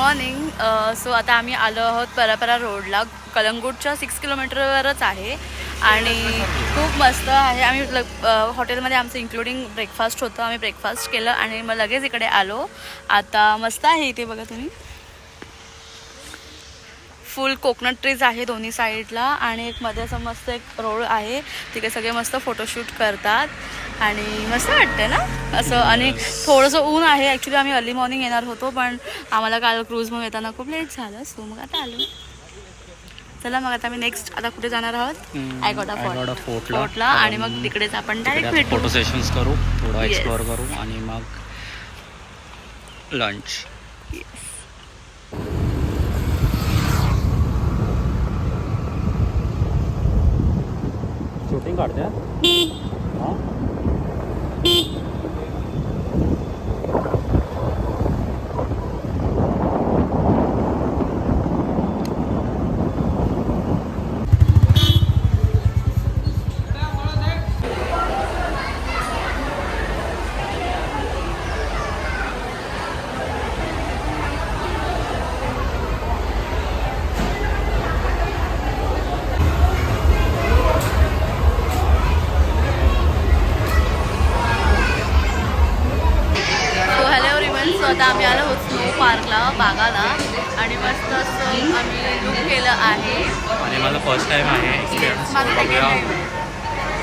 Morning so uh, आता आम्ही आलो आहोत परापरा रोडला. कलंगूटच्या सिक्स किलोमीटरवरच आहे. आणि खूप मस्त आहे. आम्ही लग- हॉटेलमध्ये आमचं इन्क्लुडिंग ब्रेकफास्ट होतं. आम्ही ब्रेकफास्ट केलं आणि मग लगेच इकडे आलो. आता मस्त आहे इथे बघा तुम्ही. फुल कोकोनट ट्रीज आहे दोन्ही साईडला आणि एक मध्ये असं मस्त एक रोड आहे. तिकडे सगळे मस्त फोटोशूट करतात आणि मस्त वाटते ना? असं आणि थोडंसं ऊन आहे. ॲक्च्युली आम्ही अर्ली मॉर्निंग येणार होतो पण आम्हाला काल क्रूजमधून येताना खूप लेट झालं. सो मग आता आलो. चला मग आता आम्ही नेक्स्ट आता कुठे जाणार आहोत? आयगोडा फोर्ट फोर्टला. आणि मग तिकडेच आपण डायरेक्ट भेटू. फोटो सेशन्स करू थोडं. एक्सप्लोअर करू आणि मग लंच शूटिंग काढते सो फर्स्ट टाइम आहे एक्सपिरियन्स माझं सेकंड बघूया.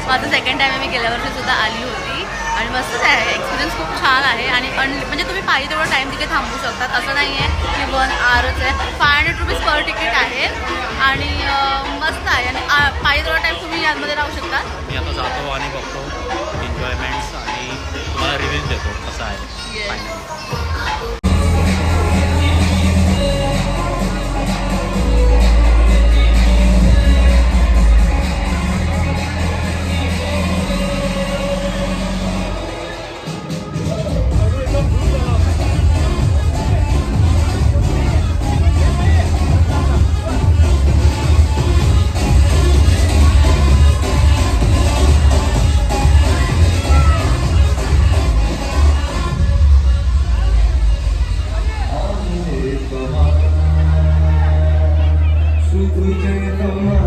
माझं सेकंड आहे. मी गेल्या वर्षी सुद्धा आली होती. आणि मस्तच आहे. एक्सपिरियन्स खूप छान आहे. आणि अन म्हणजे तुम्ही पाहिजे तेवढा टाईम तिथे थांबू शकतात. असं नाही आहे की वन आरच आहे. Five hundred rupees per ticket आहे. आणि अं, मस्त आहे. आणि आ- पाहिजे तेवढा टाईम तुम्ही यामध्ये राहू शकता. मी आता जातो आणि बघतो. एन्जॉयमेंट्स आणि तुम्हाला रिव्ह्यूज देतो. कसं आहे. Yes. Finally We can't go on.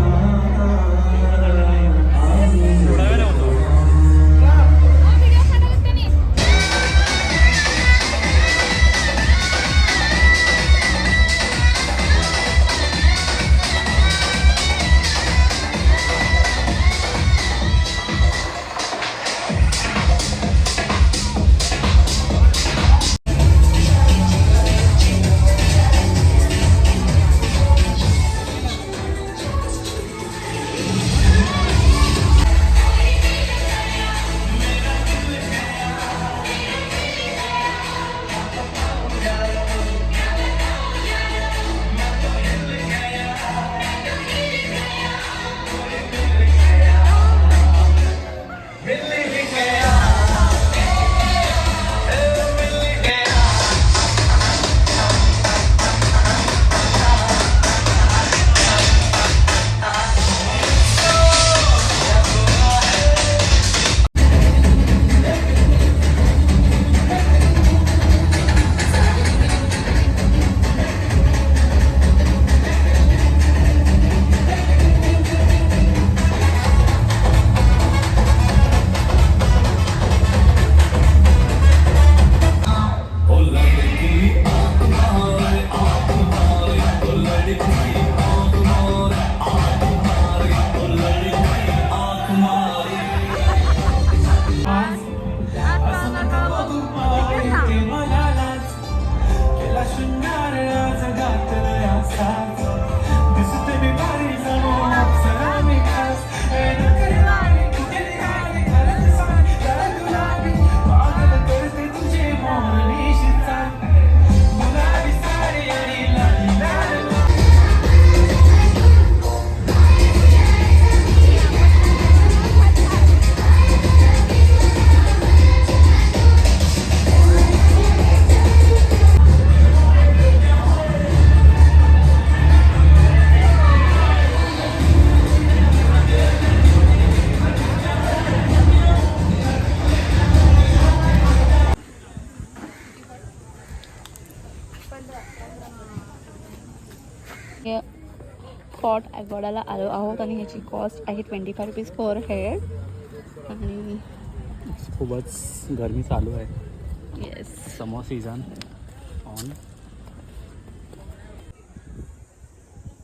Fort ॲगोडाला आलो आहोत आणि ह्याची कॉस्ट आहे twenty five rupees per head आणि खूपच गरमी चालू आहे. Yes summer season on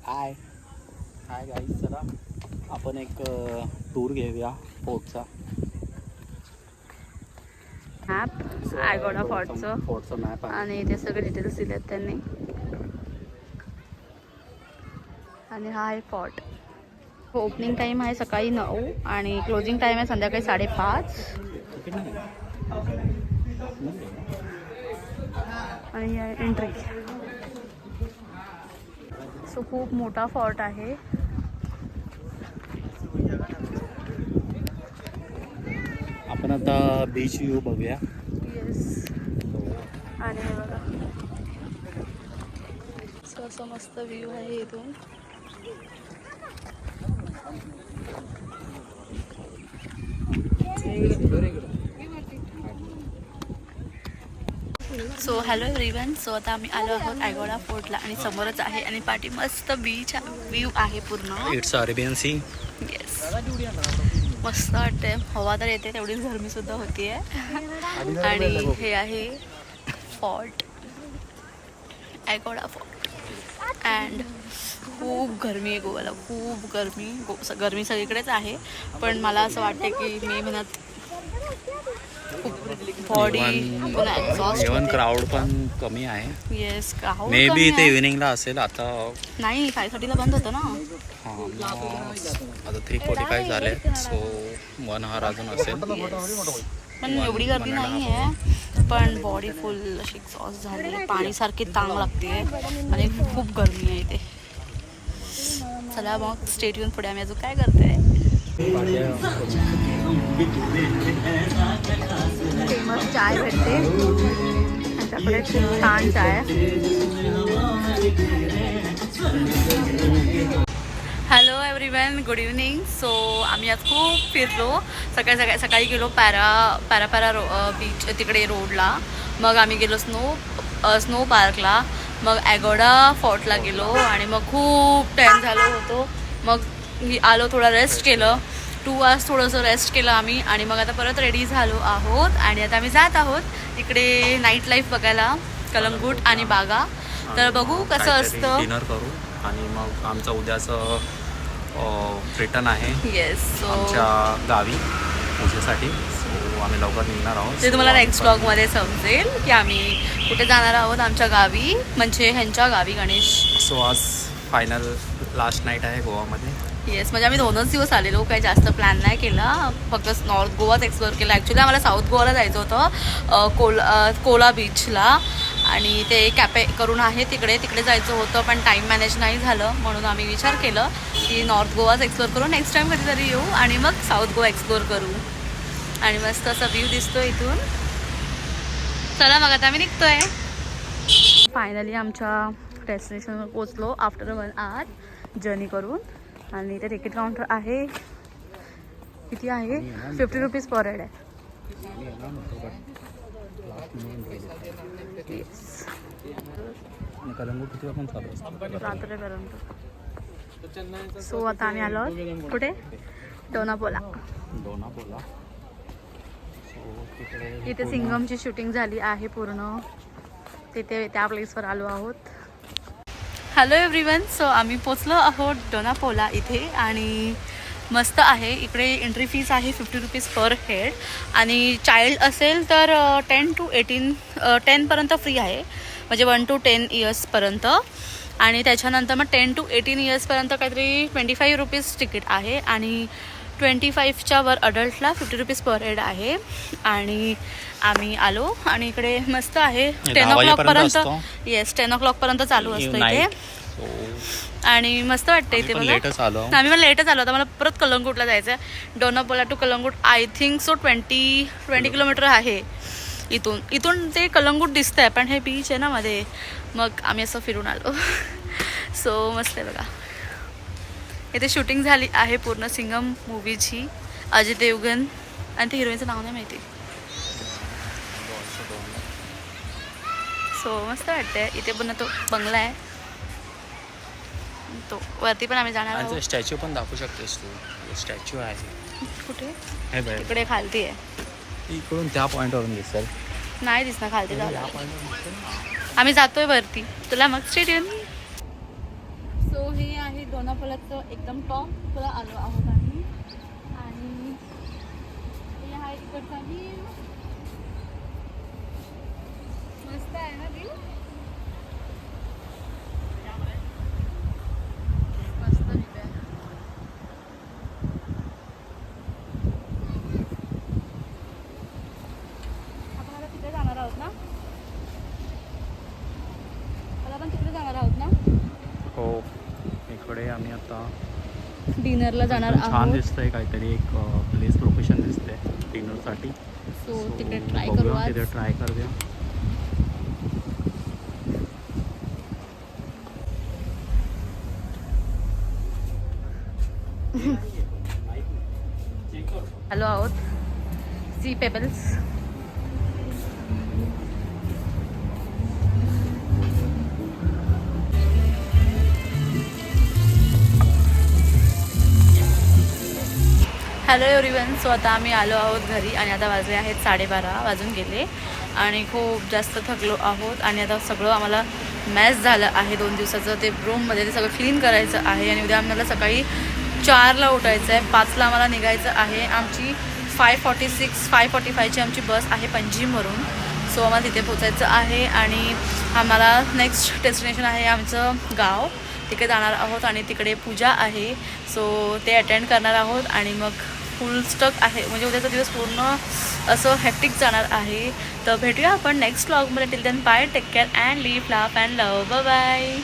hi hi guys चला. आपण एक टूर घेऊया फोर्टचा मॅप ॲगोडा फॉर्टचं फोर्टचं मॅप आणि ते सगळे डिटेल्स दिलेत त्यांनी. आणि हा आहे फॉर्ट ओपनिंग टाईम आहे सकाळी नऊ आणि क्लोजिंग टाईम आहे संध्याकाळी साडेपाच. आणि ही आहे एंट्री सो खूप मोठा फॉर्ट आहे. आपण आता बीच व्ह्यू बघूया. येस आणि बघा. असं मस्त व्ह्यू आहे इथून. सो हॅलो एव्हरीवन सो आता आम्ही आलो आहोत ॲगोडा फोर्टला आणि समोरच आहे आणि पाठी मस्त बीच व्ह्यू आहे पूर्ण. इट्स अरेबियन सी येस मस्त वाटते हवा तर येते तेवढीच गरमी सुद्धा होतीये. आणि हे आहे फॉर्ट ॲगोडा फॉर्ट अँड खूप गरमी आहे गोव्याला खूप गरमी. गो गरमी सगळीकडेच आहे. पण मला असं वाटते की मे महिन्यात खूप बॉडी इवन क्राऊड पण कमी आहे. येस क्राऊड मे बी इथे इव्हिनिंगला असेल आता नाही फाय थर्टीला बंद होतं ना. हां आता थ्री फोर्टी फाय झाले सो वन आवर अजून असेल. पण एवढी गर्दी नाही आहे. पण बॉडी फुल अशी एक्झॉस्ट झाली. पाणीसारखी तांग लागते. आणि खूप गरमी आहे इथे. चला मग स्टेट येऊन पुढे आम्ही अजून काय करते फेमस चाय भेटते. त्यांच्याकडे खूप छान चाय आहे. Hello everyone good evening so आम्ही आज खूप फिरलो. सकाळी सकाळी सकाळी गेलो पॅरा पॅरा पॅरा रो बीच तिकडे रोडला. मग आम्ही गेलो स्नो स्नो पार्कला मग ॲगोडा फोर्टला गेलो आणि मग खूप टाईम झालो होतो. मग आलो थोडा रेस्ट केलं. टू आवर्स थोडंसं रेस्ट केलं आम्ही आणि मग आता परत रेडी झालो आहोत आणि आता आम्ही जात आहोत इकडे नाईट लाईफ बघायला कलंगूट आणि बागा. तर बघू कसं असतं. डिनर करू आणि मग आमचं उद्याचं रिटर्न आहे येस सो आमच्या गावी पूजेसाठी. सो आम्ही लवकर निघणार आहोत. ते तुम्हाला नेक्स्ट ब्लॉगमध्ये समजेल की आम्ही कुठे जाणार आहोत आमच्या गावी म्हणजे ह्यांच्या गावी गणेश. सो आज फायनल लास्ट नाईट आहे गोवामध्ये. येस म्हणजे आम्ही दोनच दिवस आलेलो काही जास्त प्लॅन नाही केला. फक्त नॉर्थ गोवाच एक्सप्लोअर केला. ॲक्च्युली आम्हाला साऊथ गोवाला जायचं होतं कोल कोला बीचला आणि ते कॅपे करून आहे तिकडे. तिकडे जायचं होतं पण टाईम मॅनेज नाही झालं. म्हणून आम्ही विचार केलं की नॉर्थ गोवाच एक्सप्लोअर करू. नेक्स्ट टाईम कधीतरी येऊ आणि मग साऊथ गोवा एक्सप्लोअर करू. आणि मस्त असा व्ह्यू दिसतो इथून. चला मग आता आम्ही निघतोय. फायनली आमच्या डेस्टिनेशनवर पोचलो आफ्टर वन आवर जर्नी करून. आणि इथे तिकीट काउंटर आहे. किती आहे? फिफ्टी रुपीज पर हेड आहे. रात्रीपर्यंत सो आता आम्ही आलो. आहोत. कुठे? डोनापोला. डोनापोला. इथे सिंगमची शूटिंग झाली आहे पूर्ण. तिथे त्या प्लेसवर आलो आहोत. हॅलो एव्हरीवन सो आम्ही पोचलो आहोत डोनापोला इथे आणि मस्त आहे. इकडे एंट्री फीस आहे फिफ्टी रुपीज पर हेड आणि चाइल्ड असेल तर टेन टू एटीन टेनपर्यंत फ्री आहे. म्हणजे वन टू टेन इयर्सपर्यंत आणि त्याच्यानंतर मग टेन टू एटीन इयर्सपर्यंत काहीतरी ट्वेंटी फाईव्ह रुपीज तिकीट आहे. आणि ट्वेंटी फाईव्हच्या वर अडल्टला फिफ्टी रुपीज पर हेड आहे. आणि आम्ही आलो आणि इकडे मस्त आहे. टेन ओ क्लॉकपर्यंत. येस टेन ओ क्लॉकपर्यंत चालू असतं. इथे. आणि मस्त वाटतं इथे आलो. आम्ही पण लेटच आलो. आता मला परत कलंगूटला जायचं आहे Dona Paula to Calangute I think so twenty twenty kilometre आहे इथून. इथून ते कलंगूट दिसतं आहे पण हे बीच आहे ना मध्ये. मग आम्ही असं फिरून आलो. सो मस्त आहे बघा. इथे शूटिंग झाली आहे पूर्ण सिंगम मूवीची. अजय देवगन आणि ते हिरोईनचं नाव नाही माहिती. सो मस्त वाटतंय. इथे पण तो बंगला आहे. तो वरती पण आम्ही जाणार आहोत. स्टॅच्यू पण दाखवू शकतेस तू. स्टॅच्यू आहे. कुठे? हे तिकडे खालती आहे. इकडून त्या पॉईंटवरून दिसेल. नाही दिसणार खालती जाऊ आम्ही जातोय वरती. तुला मग स्टेडियम हे एकदम टॉम तुला आलो आहोत आम्ही. आणि हे आहे इकडचा मस्त आहे ना व्ह्यू मस्त view आहे. आपण आता तिथे जाणार आहोत ना आता आपण तिकडे जाणार आहोत ना हो इकडे आम्ही आता डिनरला जाणार एकदम छान आहोत. दिसतंय काहीतरी एक प्लेस लोकेशन दिसते डिनरसाठी. सो तिकडे ट्राय करू आज तिथे ट्राय करूया. आलो आहोत. Sea pebbles hello everyone so आता आम्ही आलो आहोत घरी आणि आता वाजले आहेत साडेबारा वाजून गेले. आणि खूप जास्त थकलो आहोत आणि आता सगळं आम्हाला मॅच झालं आहे दोन दिवसाचं. ते रूममध्ये ते सगळं क्लीन करायचं आहे आणि उद्या आम्हाला सकाळी चारला उठायचं आहे पाचला आम्हाला निघायचं आहे. आमची five forty six five forty फायची आमची बस आहे पणजीमवरून सो आम्हाला तिथे पोचायचं आहे आणि आम्हाला नेक्स्ट डेस्टिनेशन आहे आमचं गाव. तिकडे जाणार आहोत आणि तिकडे पूजा आहे. सो ते अटेंड करणार आहोत आणि मग फुल स्टॉक आहे. म्हणजे उद्याचा दिवस पूर्ण असं हॅक्टिक जाणार आहे. तर भेटूया आपण नेक्स्ट ब्लॉगमध्ये till then bye take care and live laugh and love bye